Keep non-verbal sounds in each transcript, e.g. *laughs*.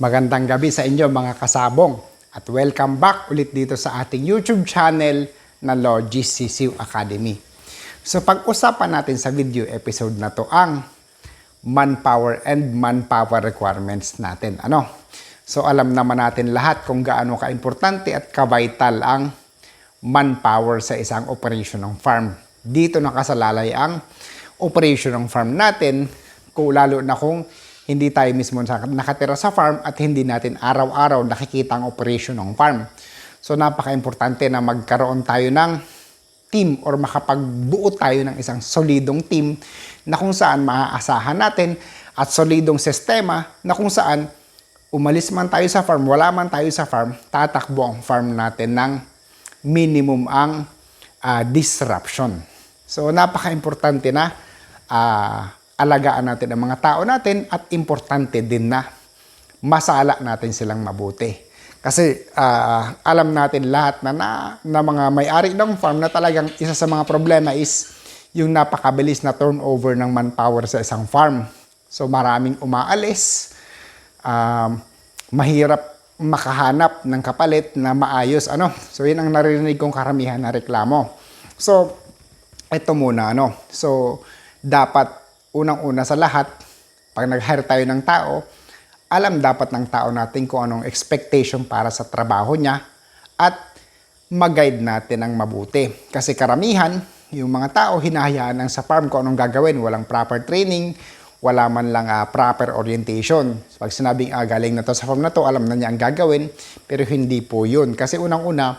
Magandang gabi sa inyo mga kasabong at welcome back ulit dito sa ating YouTube channel na Logis CCU Academy. So pag-usapan natin sa video episode na to ang manpower and manpower requirements natin. Ano? So alam naman natin lahat kung gaano ka-importante at ka-vital ang manpower sa isang operation ng farm. Dito nakasalalay ang operation ng farm natin, kung lalo na kung hindi tayo mismo nakatira sa farm at hindi natin araw-araw nakikita ang operation ng farm. So napaka-importante na magkaroon tayo ng team or makapagbuo tayo ng isang solidong team na kung saan maaasahan natin at solidong sistema na kung saan umalis man tayo sa farm, wala man tayo sa farm, tatakbo ang farm natin ng minimum ang ah, disruption. So napaka-importante na ah, alagaan natin ang mga tao natin at importante din na masala natin silang mabuti. Kasi ah, alam natin lahat na, na, na mga may-ari ng farm na talagang isa sa mga problema is yung napakabilis na turnover ng manpower sa isang farm. So maraming umaalis, um, mahirap makahanap ng kapalit na maayos. Ano? So yun ang naririnig kong karamihan na reklamo. So ito muna ano. So dapat unang-una sa lahat pag nag-hire tayo ng tao, alam dapat ng tao natin kung anong expectation para sa trabaho niya at mag-guide natin ng mabuti. Kasi karamihan, yung mga tao hinahayaan lang sa farm kung anong gagawin. Walang proper training, wala man lang ah, proper orientation. Pag sinabing ah, galing na to sa farm na to, alam na niya ang gagawin, pero hindi po yun. Kasi unang-una,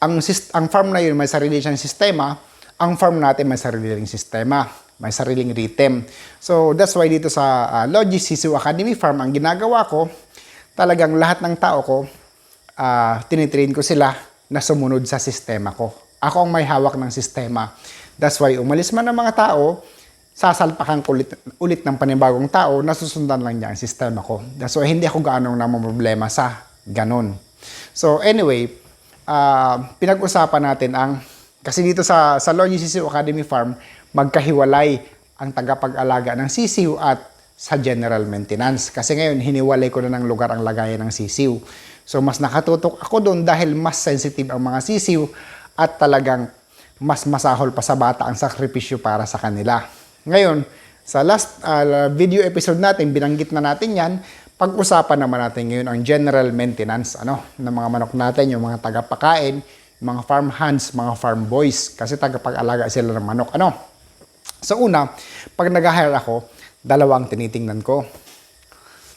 ang, ang farm na yun may sarili siyang sistema, ang farm natin may sariling sistema, may sariling rhythm. So that's why dito sa uh, Logis Sisu Academy Farm, ang ginagawa ko, talagang lahat ng tao ko, uh, tinitrain ko sila na sumunod sa sistema ko. Ako ang may hawak ng sistema. That's why umalis man ng mga tao, sasalpakan ko ulit, ulit ng panibagong tao, nasusundan lang niya ang sistema ko. That's why hindi ako gaanong problema sa ganun. So anyway, ah, pinag-usapan natin ang kasi dito sa sa Logis CCU Academy Farm magkahiwalay ang tagapag-alaga ng CCU at sa general maintenance. Kasi ngayon hiniwalay ko na ng lugar ang lagayan ng CCU. So mas nakatutok ako doon dahil mas sensitive ang mga CCU at talagang mas masahol pa sa bata ang sakripisyo para sa kanila. Ngayon, sa last uh, video episode natin, binanggit na natin yan, pag-usapan naman natin ngayon ang general maintenance ano, ng mga manok natin, yung mga tagapakain, mga farm hands, mga farm boys, kasi tagapag-alaga sila ng manok. Ano? Sa una, pag nag-hire ako, dalawang tinitingnan ko.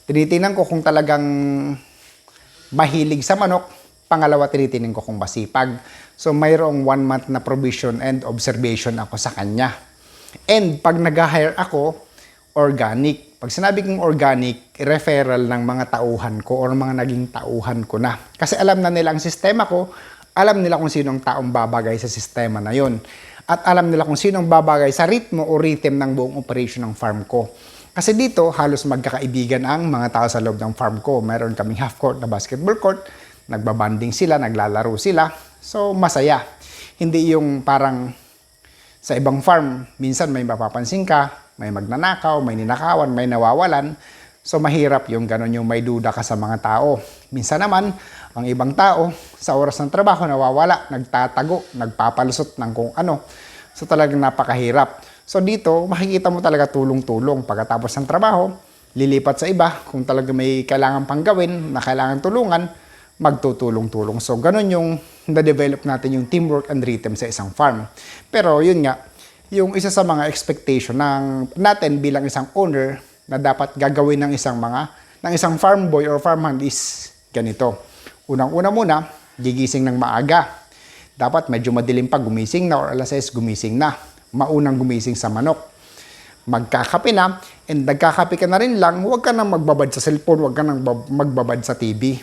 Tinitingnan ko kung talagang mahilig sa manok. Pangalawa, tinitingnan ko kung masipag. So, mayroong one month na provision and observation ako sa kanya. And pag nag-hire ako, organic. Pag sinabi kong organic, referral ng mga tauhan ko or mga naging tauhan ko na. Kasi alam na nila ang sistema ko, alam nila kung sinong taong babagay sa sistema na yon. At alam nila kung sinong babagay sa ritmo o rhythm ng buong operation ng farm ko. Kasi dito, halos magkakaibigan ang mga tao sa loob ng farm ko. Meron kaming half court na basketball court, nagbabanding sila, naglalaro sila. So, masaya. Hindi yung parang sa ibang farm, minsan may mapapansin ka, may magnanakaw, may ninakawan, may nawawalan. So mahirap yung ganun yung may duda ka sa mga tao. Minsan naman, ang ibang tao sa oras ng trabaho nawawala, nagtatago, nagpapalusot ng kung ano. So talagang napakahirap. So dito, makikita mo talaga tulong-tulong. Pagkatapos ng trabaho, lilipat sa iba. Kung talaga may kailangan pang gawin, na kailangan tulungan, magtutulong-tulong. So, ganun yung na-develop natin yung teamwork and rhythm sa isang farm. Pero yun nga, yung isa sa mga expectation ng natin bilang isang owner na dapat gagawin ng isang mga ng isang farm boy or farm hand is ganito. Unang-una muna, gigising ng maaga. Dapat medyo madilim pa gumising na or alas 6 gumising na. Maunang gumising sa manok magkakape na, and nagkakape ka na rin lang, huwag ka nang magbabad sa cellphone, huwag ka nang bab- magbabad sa TV.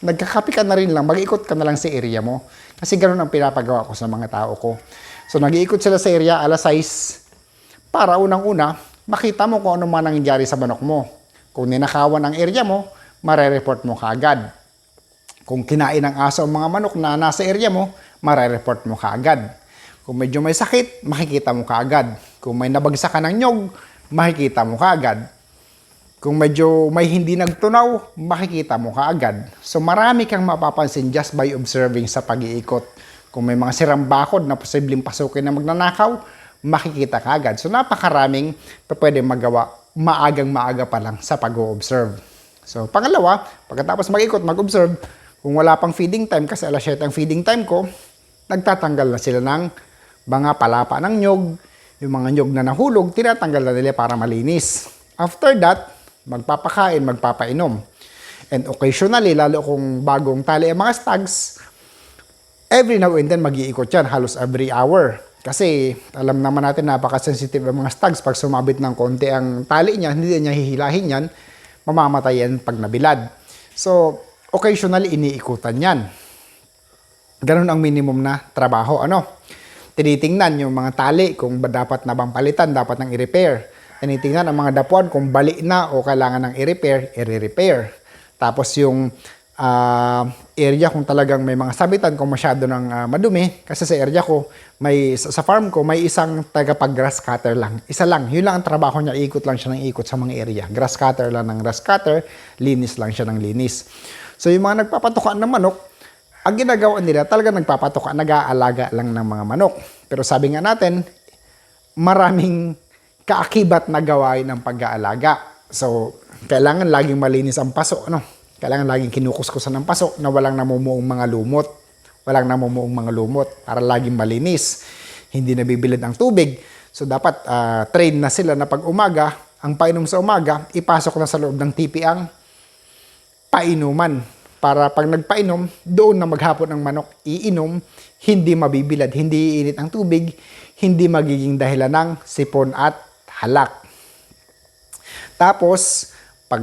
Nagkakape ka na rin lang, mag-ikot ka na lang sa area mo. Kasi ganun ang pinapagawa ko sa mga tao ko. So nag-iikot sila sa area alas 6 para unang-una, makita mo kung ano man ang nangyari sa manok mo. Kung ninakawan ang area mo, marereport mo kaagad. Kung kinain ng aso ang mga manok na nasa area mo, marereport mo kaagad. Kung medyo may sakit, makikita mo kaagad. Kung may nabagsakan ng nyog, makikita mo kaagad. Kung medyo may hindi nagtunaw, makikita mo kaagad. So marami kang mapapansin just by observing sa pag-iikot. Kung may mga sirang bakod na posibleng pasukin na magnanakaw, makikita kaagad. So napakaraming pa pwede magawa maagang maaga pa lang sa pag-observe. So pangalawa, pagkatapos mag-ikot, mag-observe, kung wala pang feeding time, kasi alas 7 ang feeding time ko, nagtatanggal na sila ng mga palapa ng nyog, yung mga nyog na nahulog, tinatanggal na nila para malinis. After that, magpapakain, magpapainom. And occasionally, lalo kung bagong tali ang mga stags, every now and then mag-iikot yan, halos every hour. Kasi alam naman natin napaka-sensitive ang mga stags. Pag sumabit ng konti ang tali niya, hindi niya hihilahin yan, mamamatay yan pag nabilad. So, occasionally iniikutan yan. Ganun ang minimum na trabaho. Ano? Tinitingnan yung mga tali kung dapat na bang palitan, dapat nang i-repair. Tinitingnan ang mga dapuan kung bali na o kailangan nang i-repair, i-repair. Tapos yung ah, area kung talagang may mga sabitan kung masyado ng ah, madumi kasi sa area ko may sa, farm ko may isang tagapag grass cutter lang. Isa lang. Yun lang ang trabaho niya. Ikot lang siya ng ikot sa mga area. Grass cutter lang ng grass cutter linis lang siya ng linis. So yung mga nagpapatukan ng manok ang ginagawa nila talaga nagpapatuka. Nag-aalaga lang ng mga manok. Pero sabi nga natin maraming kaakibat na gawain ng pag-aalaga. So, kailangan laging malinis ang paso, ano? Kailangan laging kinukuskusan ng paso na walang namumuong mga lumot. Walang namumuong mga lumot para laging malinis. Hindi nabibilad ang tubig. So, dapat ah, train na sila na pag umaga, ang painom sa umaga, ipasok na sa loob ng tipi ang painuman. Para pag nagpainom, doon na maghapon ang manok iinom, hindi mabibilad, hindi iinit ang tubig, hindi magiging dahilan ng sipon at halak. Tapos, pag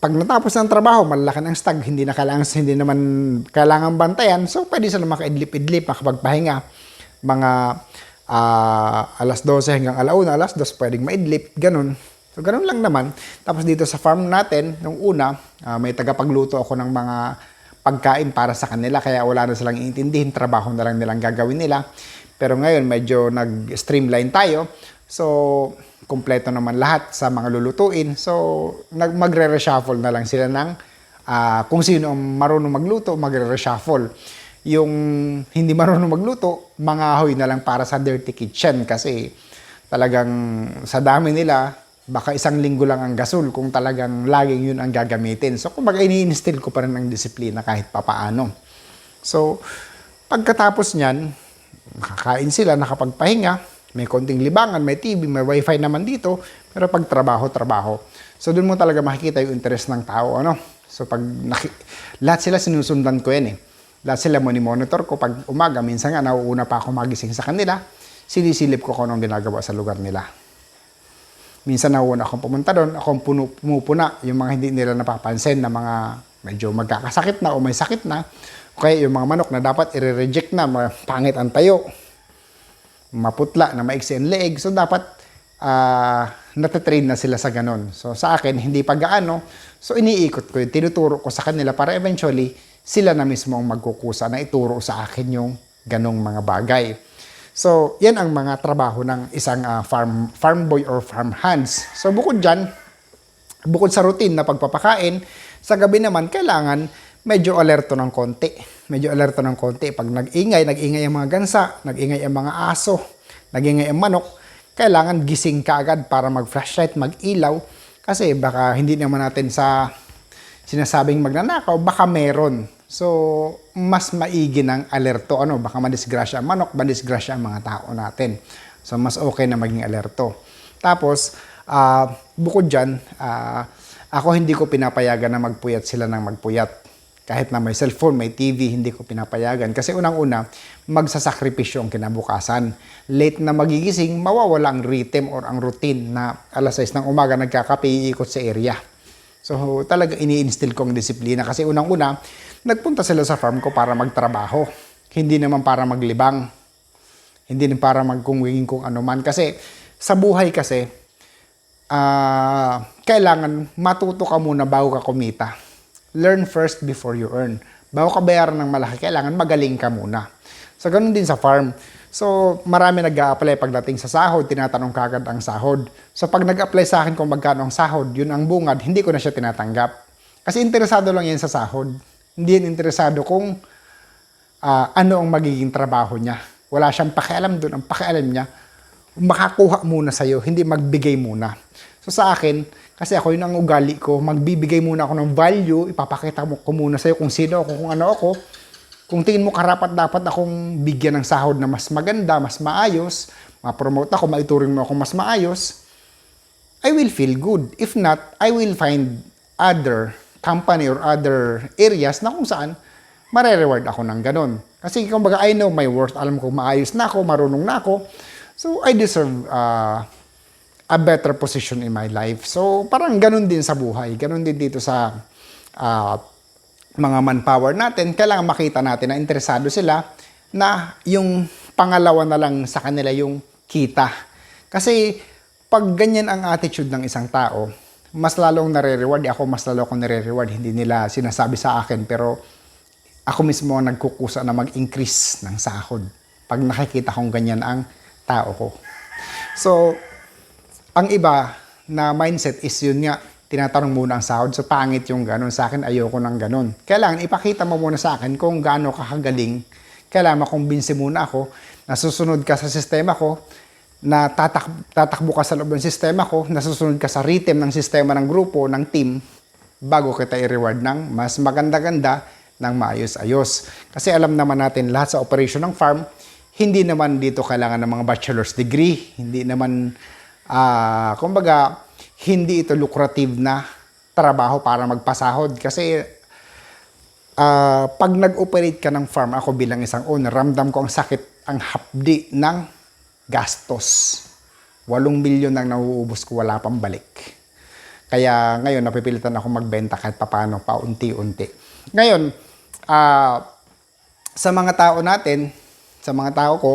pag natapos ng trabaho, malaki ng stag, hindi na kailangan, hindi naman kailangan bantayan, so pwede sila makaidlip-idlip, makapagpahinga. Mga ah, alas 12 hanggang alauna, alas 2, pwedeng maidlip, ganun. So, ganun lang naman. Tapos dito sa farm natin, nung una, ah, may tagapagluto ako ng mga pagkain para sa kanila, kaya wala na silang iintindihin, trabaho na lang nilang gagawin nila. Pero ngayon, medyo nag-streamline tayo. So, kumpleto naman lahat sa mga lulutuin. So, magre-reshuffle na lang sila ng ah, kung sino ang marunong magluto, magre-reshuffle. Yung hindi marunong magluto, mga hoy na lang para sa dirty kitchen kasi talagang sa dami nila, baka isang linggo lang ang gasol kung talagang laging yun ang gagamitin. So, kumbaga ini-instill ko pa rin ang disiplina kahit papaano. So, pagkatapos niyan, makakain sila, nakapagpahinga, may konting libangan, may TV, may wifi naman dito, pero pag trabaho, trabaho. So doon mo talaga makikita yung interest ng tao, ano? So pag naki- lahat sila sinusundan ko yan eh. Lahat sila monitor ko pag umaga, minsan nga nauuna pa ako magising sa kanila, sinisilip ko kung anong ginagawa sa lugar nila. Minsan nauuna akong pumunta doon, akong puno, pumupuna yung mga hindi nila napapansin na mga medyo magkakasakit na o may sakit na. Okay, yung mga manok na dapat i-reject na, pangit ang tayo, maputla na maiksi ang leeg. So, dapat ah natitrain na sila sa ganon. So, sa akin, hindi pa gaano. So, iniikot ko yun. Tinuturo ko sa kanila para eventually, sila na mismo ang magkukusa na ituro sa akin yung ganong mga bagay. So, yan ang mga trabaho ng isang ah, farm, farm boy or farm hands. So, bukod dyan, bukod sa routine na pagpapakain, sa gabi naman, kailangan medyo alerto ng konti. Medyo alerto ng konti. Pag nag-ingay, nag-ingay ang mga gansa, nag-ingay ang mga aso, nag-ingay ang manok, kailangan gising ka agad para mag-flashlight, mag-ilaw. Kasi baka hindi naman natin sa sinasabing magnanakaw, baka meron. So, mas maigi ng alerto. Ano, baka madisgrasya ang manok, madisgrasya ang mga tao natin. So, mas okay na maging alerto. Tapos, ah, bukod dyan, ah, ako hindi ko pinapayagan na magpuyat sila ng magpuyat. Kahit na may cellphone, may TV, hindi ko pinapayagan. Kasi unang-una, magsasakripisyo ang kinabukasan. Late na magigising, mawawala ang rhythm or ang routine na alas 6 ng umaga nagkakape, iikot sa area. So talaga ini-instill ko ang disiplina kasi unang-una, nagpunta sila sa farm ko para magtrabaho. Hindi naman para maglibang. Hindi naman para magkungwingin kung ano man. Kasi sa buhay kasi, ah kailangan matuto ka muna bago ka kumita. Learn first before you earn. Bago ka bayaran ng malaki, kailangan magaling ka muna. So, ganun din sa farm. So, marami nag apply pagdating sa sahod, tinatanong kagad ang sahod. So, pag nag-apply sa akin kung magkano ang sahod, yun ang bungad, hindi ko na siya tinatanggap. Kasi interesado lang yan sa sahod. Hindi yan interesado kung ah, ano ang magiging trabaho niya. Wala siyang pakialam doon. Ang pakialam niya, makakuha muna sa'yo, hindi magbigay muna. So sa akin, kasi ako yun ang ugali ko, magbibigay muna ako ng value, ipapakita mo ko muna sa'yo kung sino ako, kung ano ako. Kung tingin mo karapat dapat akong bigyan ng sahod na mas maganda, mas maayos, ma-promote ako, maituring mo ako mas maayos, I will feel good. If not, I will find other company or other areas na kung saan mare-reward ako ng ganun. Kasi kumbaga, I know my worth. Alam ko maayos na ako, marunong na ako. So, I deserve uh, a better position in my life. So, parang ganun din sa buhay. Ganun din dito sa uh, mga manpower natin. Kailangan makita natin na interesado sila na yung pangalawa na lang sa kanila yung kita. Kasi pag ganyan ang attitude ng isang tao, mas lalong nare-reward ako, mas lalo akong nare-reward. Hindi nila sinasabi sa akin, pero ako mismo ang nagkukusa na mag-increase ng sahod pag nakikita kong ganyan ang tao ko. So, ang iba na mindset is yun nga, tinatanong muna ang sahod. So, pangit yung ganun. Sa akin, ayoko ng ganun. Kailangan ipakita mo muna sa akin kung gaano ka kagaling. Kailangan makumbinsi muna ako na susunod ka sa sistema ko, na tatak tatakbo ka sa loob ng sistema ko, nasusunod ka sa rhythm ng sistema ng grupo, ng team, bago kita i-reward ng mas maganda-ganda ng maayos-ayos. Kasi alam naman natin lahat sa operation ng farm, hindi naman dito kailangan ng mga bachelor's degree, hindi naman, ah kumbaga, hindi ito lucrative na trabaho para magpasahod. Kasi ah, pag nag-operate ka ng farm, ako bilang isang owner, ramdam ko ang sakit, ang hapdi ng gastos. 8 milyon ang nauubos ko, wala pang balik. Kaya ngayon, napipilitan ako magbenta kahit papano, paunti-unti. Ngayon, ah, sa mga tao natin, sa mga tao ko,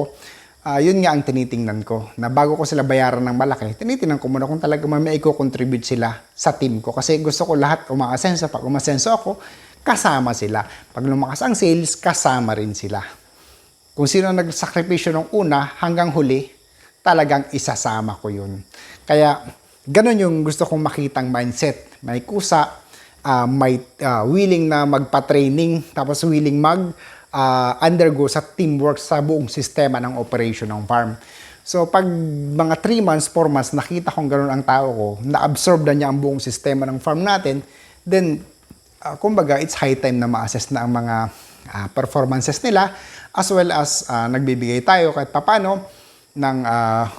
ah, yun nga ang tinitingnan ko. Na bago ko sila bayaran ng malaki, tinitingnan ko muna kung talaga may i-contribute sila sa team ko. Kasi gusto ko lahat umaasenso. Pag umasenso ako, kasama sila. Pag lumakas ang sales, kasama rin sila kung sino nagsakripisyo nung una hanggang huli, talagang isasama ko yun. Kaya, ganun yung gusto kong makitang mindset. May kusa, uh, may uh, willing na magpa-training, tapos willing mag uh, undergo sa teamwork sa buong sistema ng operation ng farm. So, pag mga 3 months, 4 months, nakita kong ganun ang tao ko, na-absorb na niya ang buong sistema ng farm natin, then, uh, kumbaga, it's high time na ma-assess na ang mga uh, performances nila as well as uh, nagbibigay tayo kahit papano ng uh,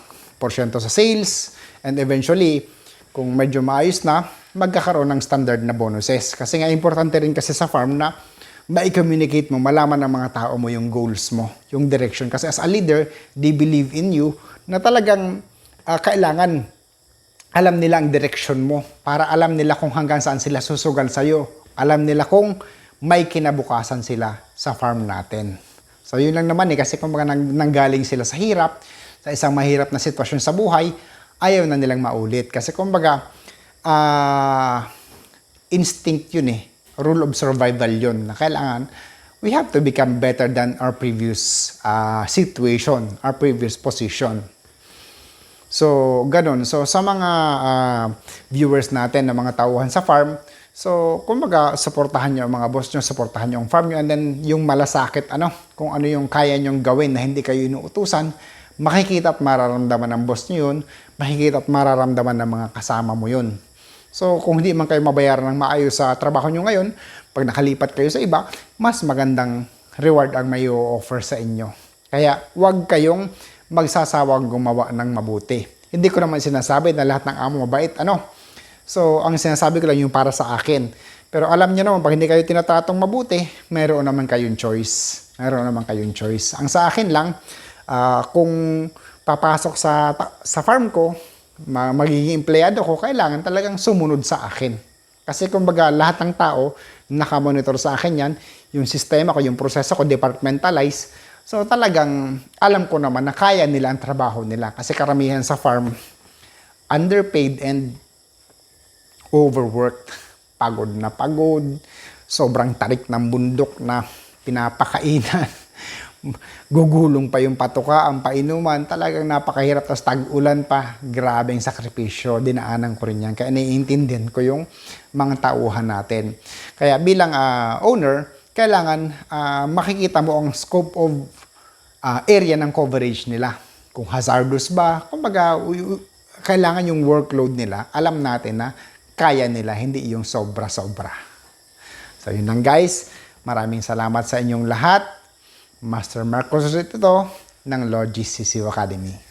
porsyento sa sales and eventually kung medyo maayos na magkakaroon ng standard na bonuses kasi nga importante rin kasi sa farm na ma-communicate mo, malaman ng mga tao mo yung goals mo, yung direction. Kasi as a leader, they believe in you na talagang uh, kailangan alam nila ang direction mo para alam nila kung hanggang saan sila susugal sa'yo. Alam nila kung may kinabukasan sila sa farm natin. So yun lang naman eh, kasi kung mga nanggaling sila sa hirap, sa isang mahirap na sitwasyon sa buhay, ayaw na nilang maulit. Kasi kumbaga, uh, instinct yun eh. Rule of survival yun na kailangan we have to become better than our previous uh, situation, our previous position. So, ganun. So, sa mga uh, viewers natin na mga tauhan sa farm, So, kumbaga, supportahan nyo mga boss nyo, supportahan nyo ang farm nyo, and then yung malasakit, ano, kung ano yung kaya nyong gawin na hindi kayo inuutusan, makikita at mararamdaman ng boss nyo yun, makikita at mararamdaman ng mga kasama mo yun. So, kung hindi man kayo mabayaran ng maayos sa trabaho nyo ngayon, pag nakalipat kayo sa iba, mas magandang reward ang may offer sa inyo. Kaya, huwag kayong magsasawang gumawa ng mabuti. Hindi ko naman sinasabi na lahat ng amo mabait, ano, So, ang sinasabi ko lang yung para sa akin. Pero alam niyo naman, pag hindi kayo tinatratong mabuti, mayroon naman kayong choice. Mayroon naman kayong choice. Ang sa akin lang, uh, kung papasok sa, sa farm ko, magiging empleyado ko, kailangan talagang sumunod sa akin. Kasi kumbaga, lahat ng tao, nakamonitor sa akin yan, yung sistema ko, yung proseso ko, departmentalize. So talagang alam ko naman na kaya nila ang trabaho nila. Kasi karamihan sa farm, underpaid and overworked, pagod na pagod, sobrang tarik ng bundok na pinapakainan, *laughs* gugulong pa yung patuka, ang painuman, talagang napakahirap. Tapos tag-ulan pa, grabeng sakripisyo, dinaanan ko rin yan. Kaya naiintindihan ko yung mga tauhan natin. Kaya bilang ah, owner, kailangan ah, makikita mo ang scope of ah, area ng coverage nila. Kung hazardous ba, kumbaga, kailangan yung workload nila, alam natin na kaya nila, hindi yung sobra-sobra. So yun lang guys, maraming salamat sa inyong lahat. Master Marcos ito ng Logis CCU Academy.